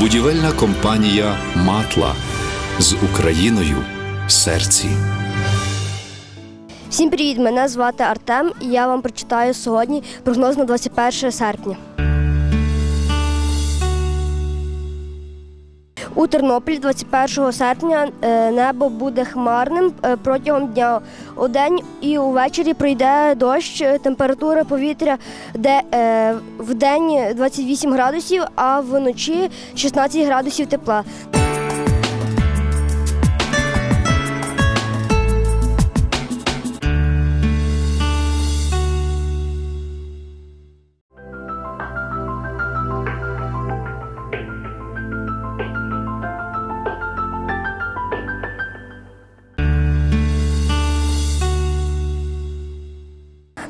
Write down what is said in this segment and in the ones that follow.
Будівельна компанія Матла з Україною в серці. Всім привіт! Мене звати Артем, і я вам прочитаю сьогодні прогноз на 21 серпня. У Тернополі 21 серпня е, небо буде хмарним е, протягом дня. У день і увечері пройде дощ, е, температура повітря де в день 28 градусів, а вночі 16 градусів тепла.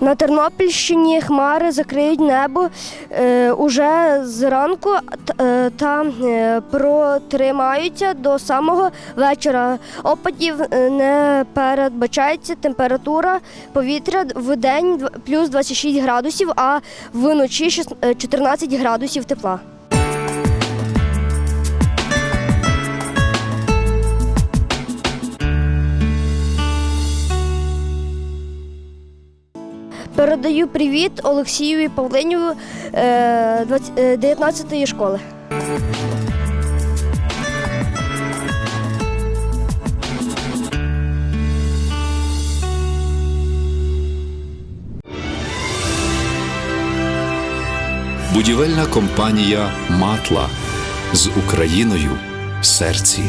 На Тернопільщині хмари закриють небо е, уже зранку е, та е, протримаються до самого вечора. Опадів е, не передбачається температура повітря в день плюс 26 градусів, а вночі шіс- е, 14 градусів тепла. Передаю привіт Олексієві Павлиніву е, 20 е, 19-ї школи. Будівельна компанія Матла з Україною в серці.